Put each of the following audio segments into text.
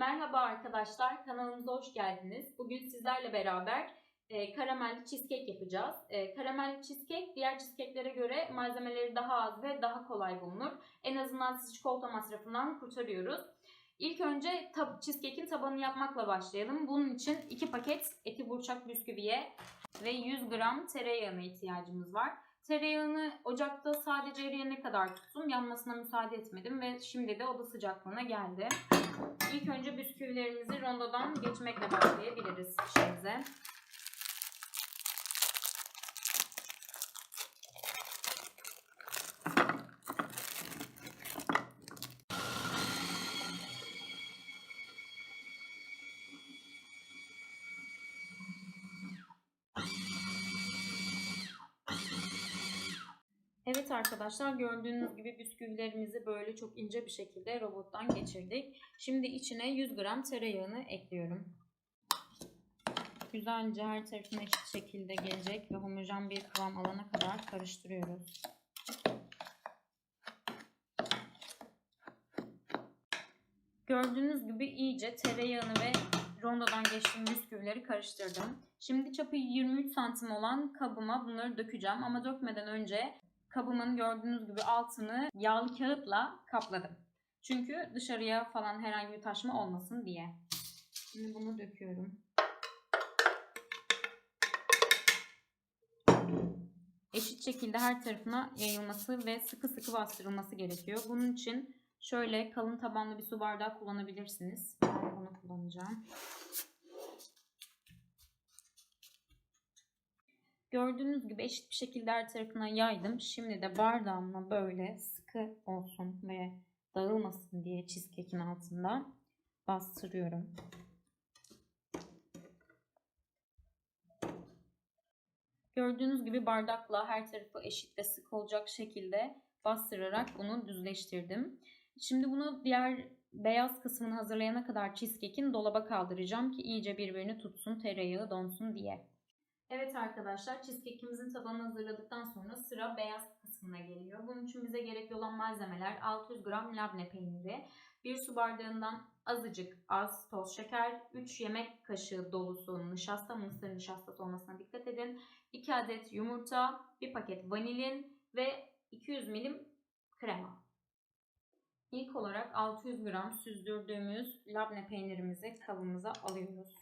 Merhaba arkadaşlar, kanalımıza hoş geldiniz. Bugün sizlerle beraber e, karamelli cheesecake yapacağız. E, karamelli cheesecake diğer cheesecake'lere göre malzemeleri daha az ve daha kolay bulunur. En azından sizi çikolata masrafından kurtarıyoruz. İlk önce tab- cheesecake'in tabanını yapmakla başlayalım. Bunun için 2 paket eti burçak bisküviye ve 100 gram tereyağına ihtiyacımız var. Tereyağını ocakta sadece eriyene kadar tuttum. Yanmasına müsaade etmedim ve şimdi de oda sıcaklığına geldi. İlk önce bisküvilerimizi rondodan geçmekle başlayabiliriz işimize. Arkadaşlar gördüğünüz gibi bisküvilerimizi böyle çok ince bir şekilde robottan geçirdik. Şimdi içine 100 gram tereyağını ekliyorum. Güzelce her tarafına eşit şekilde gelecek ve homojen bir kıvam alana kadar karıştırıyoruz. Gördüğünüz gibi iyice tereyağını ve rondodan geçtiğim bisküvileri karıştırdım. Şimdi çapı 23 santim olan kabıma bunları dökeceğim ama dökmeden önce kabımın gördüğünüz gibi altını yağlı kağıtla kapladım. Çünkü dışarıya falan herhangi bir taşma olmasın diye. Şimdi bunu döküyorum. Eşit şekilde her tarafına yayılması ve sıkı sıkı bastırılması gerekiyor. Bunun için şöyle kalın tabanlı bir su bardağı kullanabilirsiniz. Ben onu kullanacağım. Gördüğünüz gibi eşit bir şekilde her tarafına yaydım. Şimdi de bardağımla böyle sıkı olsun ve dağılmasın diye cheesecake'in altında bastırıyorum. Gördüğünüz gibi bardakla her tarafı eşit ve sık olacak şekilde bastırarak bunu düzleştirdim. Şimdi bunu diğer beyaz kısmını hazırlayana kadar cheesecake'in dolaba kaldıracağım ki iyice birbirini tutsun, tereyağı donsun diye. Evet arkadaşlar cheesecake'imizin tabanını hazırladıktan sonra sıra beyaz kısmına geliyor. Bunun için bize gerekli olan malzemeler 600 gram labne peyniri, 1 su bardağından azıcık az toz şeker, 3 yemek kaşığı dolusu nişasta, mısır nişastası olmasına dikkat edin, 2 adet yumurta, 1 paket vanilin ve 200 milim krema. İlk olarak 600 gram süzdürdüğümüz labne peynirimizi kabımıza alıyoruz.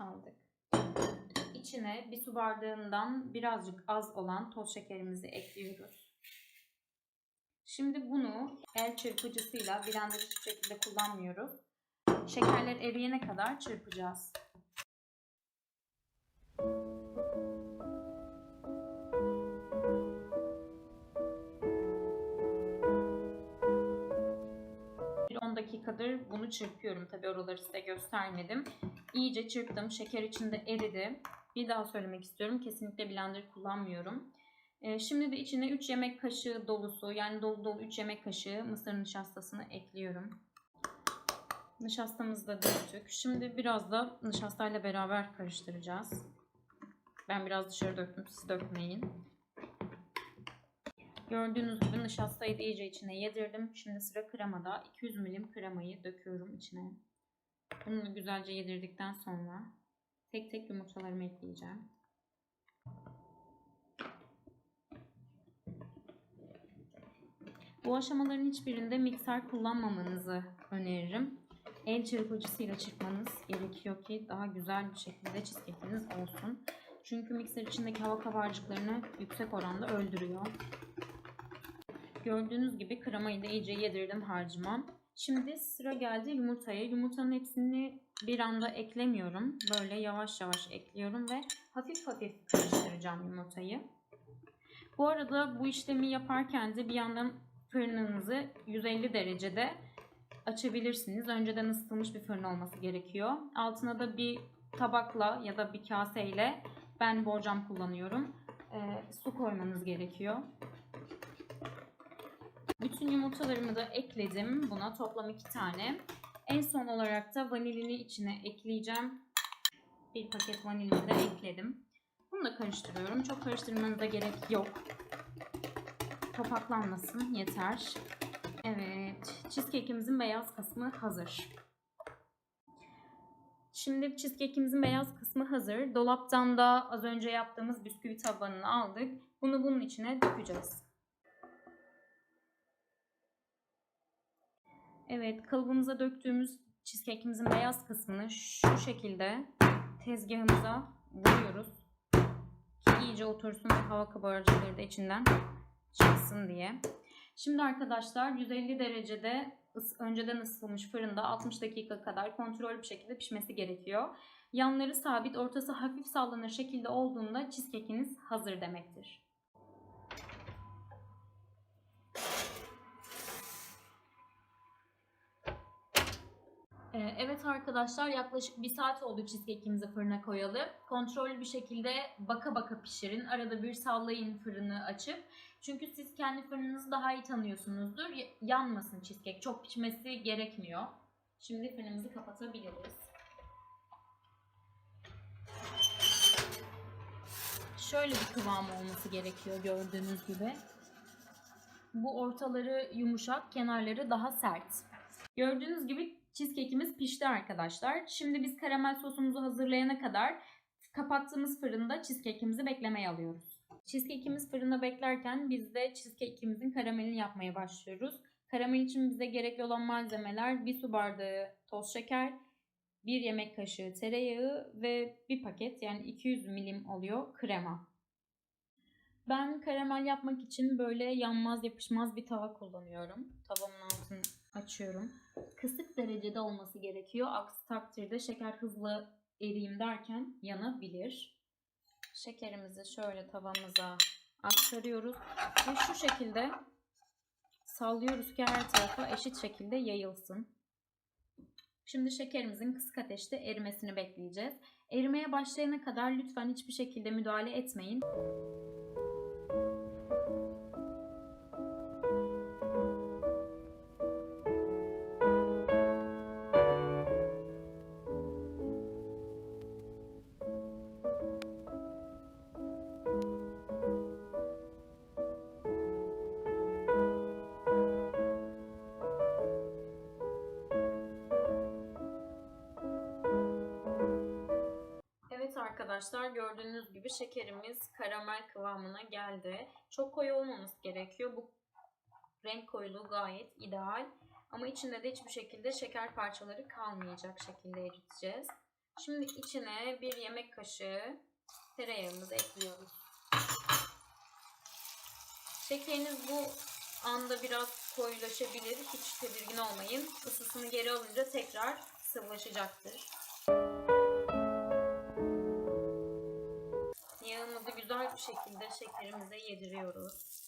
Aldık. İçine bir su bardağından birazcık az olan toz şekerimizi ekliyoruz. Şimdi bunu el çırpıcısıyla blender hiçbir şekilde kullanmıyoruz. Şekerler eriyene kadar çırpacağız. Bir 10 dakikadır bunu çırpıyorum. Tabi oraları size göstermedim. İyice çırptım. Şeker içinde eridi. Bir daha söylemek istiyorum. Kesinlikle blender kullanmıyorum. Ee, şimdi de içine 3 yemek kaşığı dolusu yani dolu dolu 3 yemek kaşığı mısır nişastasını ekliyorum. Nişastamızı da döktük. Şimdi biraz da nişastayla beraber karıştıracağız. Ben biraz dışarı döktüm. Siz dökmeyin. Gördüğünüz gibi nişastayı da iyice içine yedirdim. Şimdi sıra kremada. 200 milim kremayı döküyorum içine. Bunu güzelce yedirdikten sonra tek tek yumurtalarımı ekleyeceğim. Bu aşamaların hiçbirinde mikser kullanmamanızı öneririm. El çırpıcısıyla çırpmanız gerekiyor ki daha güzel bir şekilde cheesecake'iniz olsun. Çünkü mikser içindeki hava kabarcıklarını yüksek oranda öldürüyor. Gördüğünüz gibi kremayı da iyice yedirdim harcıma. Şimdi sıra geldi yumurtaya. Yumurtanın hepsini bir anda eklemiyorum. Böyle yavaş yavaş ekliyorum ve hafif hafif karıştıracağım yumurtayı. Bu arada bu işlemi yaparken de bir yandan fırınınızı 150 derecede açabilirsiniz. Önceden ısıtılmış bir fırın olması gerekiyor. Altına da bir tabakla ya da bir kaseyle ben borcam kullanıyorum. Ee, su koymanız gerekiyor. Bütün yumurtalarımı da ekledim. Buna toplam iki tane. En son olarak da vanilini içine ekleyeceğim. Bir paket vanilini de ekledim. Bunu da karıştırıyorum. Çok karıştırmanıza gerek yok. topaklanmasın yeter. Evet, cheesecake'imizin beyaz kısmı hazır. Şimdi cheesecake'imizin beyaz kısmı hazır. Dolaptan da az önce yaptığımız bisküvi tabanını aldık. Bunu bunun içine dökeceğiz. Evet, kalıbımıza döktüğümüz cheesecake'imizin beyaz kısmını şu şekilde tezgahımıza vuruyoruz. Ki iyice otursun ve hava kabarcıkları da içinden çıksın diye. Şimdi arkadaşlar 150 derecede önceden ısıtılmış fırında 60 dakika kadar kontrollü bir şekilde pişmesi gerekiyor. Yanları sabit, ortası hafif sallanır şekilde olduğunda cheesecake'iniz hazır demektir. Evet arkadaşlar yaklaşık bir saat oldu cheesecake'imizi fırına koyalı. Kontrollü bir şekilde baka baka pişirin. Arada bir sallayın fırını açıp. Çünkü siz kendi fırınınızı daha iyi tanıyorsunuzdur. Yanmasın cheesecake. Çok pişmesi gerekmiyor. Şimdi fırınımızı kapatabiliriz. Şöyle bir kıvam olması gerekiyor gördüğünüz gibi. Bu ortaları yumuşak, kenarları daha sert. Gördüğünüz gibi cheesecake'imiz pişti arkadaşlar. Şimdi biz karamel sosumuzu hazırlayana kadar kapattığımız fırında cheesecake'imizi beklemeye alıyoruz. Cheesecake'imiz fırında beklerken biz de cheesecake'imizin karamelini yapmaya başlıyoruz. Karamel için bize gerekli olan malzemeler 1 su bardağı toz şeker, 1 yemek kaşığı tereyağı ve bir paket yani 200 milim oluyor krema. Ben karamel yapmak için böyle yanmaz yapışmaz bir tava kullanıyorum. Tavamın altını açıyorum. Kısık derecede olması gerekiyor. Aksi takdirde şeker hızlı eriyim derken yanabilir. Şekerimizi şöyle tavamıza aktarıyoruz ve şu şekilde sallıyoruz ki her tarafa eşit şekilde yayılsın. Şimdi şekerimizin kısık ateşte erimesini bekleyeceğiz. Erimeye başlayana kadar lütfen hiçbir şekilde müdahale etmeyin. Arkadaşlar gördüğünüz gibi şekerimiz karamel kıvamına geldi. Çok koyu olmaması gerekiyor. Bu renk koyuluğu gayet ideal. Ama içinde de hiçbir şekilde şeker parçaları kalmayacak şekilde eriteceğiz. Şimdi içine bir yemek kaşığı tereyağımızı ekliyoruz. Şekeriniz bu anda biraz koyulaşabilir. Hiç tedirgin olmayın. Isısını geri alınca tekrar sıvılaşacaktır. Şekilde şekerimize yediriyoruz.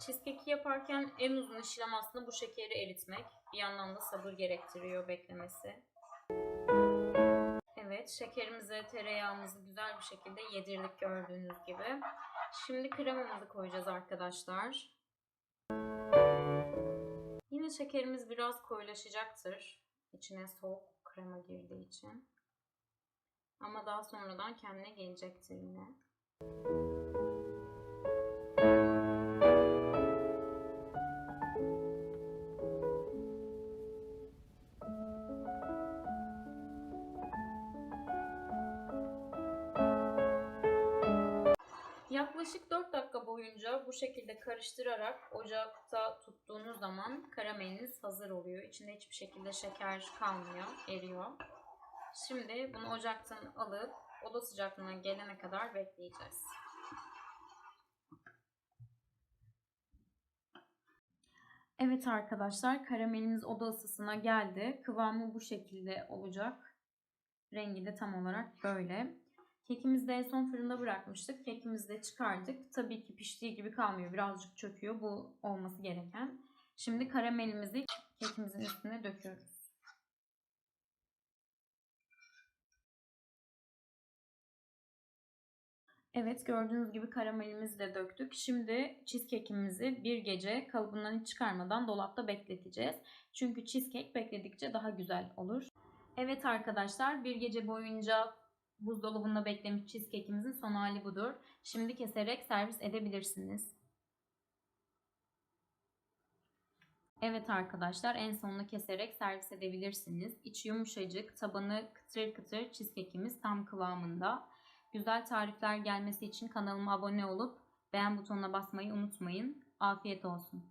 Cheesecake yaparken en uzun işlem aslında bu şekeri eritmek. Bir yandan da sabır gerektiriyor beklemesi. Evet, şekerimizi, tereyağımızı güzel bir şekilde yedirdik gördüğünüz gibi. Şimdi kremamızı koyacağız arkadaşlar. Yine şekerimiz biraz koyulaşacaktır. İçine soğuk krema girdiği için. Ama daha sonradan kendine gelecektir yine. Yaklaşık 4 dakika boyunca bu şekilde karıştırarak ocakta tuttuğunuz zaman karameliniz hazır oluyor. İçinde hiçbir şekilde şeker kalmıyor, eriyor. Şimdi bunu ocaktan alıp oda sıcaklığına gelene kadar bekleyeceğiz. Evet arkadaşlar karamelimiz oda ısısına geldi. Kıvamı bu şekilde olacak. Rengi de tam olarak böyle. Kekimizi de en son fırında bırakmıştık. Kekimizi de çıkardık. Tabii ki piştiği gibi kalmıyor. Birazcık çöküyor. Bu olması gereken. Şimdi karamelimizi kekimizin üstüne döküyoruz. Evet gördüğünüz gibi karamelimizi de döktük. Şimdi cheesecake'imizi bir gece kalıbından hiç çıkarmadan dolapta bekleteceğiz. Çünkü cheesecake bekledikçe daha güzel olur. Evet arkadaşlar bir gece boyunca buzdolabında beklemiş cheesecake'imizin son hali budur. Şimdi keserek servis edebilirsiniz. Evet arkadaşlar en sonunu keserek servis edebilirsiniz. İçi yumuşacık, tabanı kıtır kıtır cheesecake'imiz tam kıvamında. Güzel tarifler gelmesi için kanalıma abone olup beğen butonuna basmayı unutmayın. Afiyet olsun.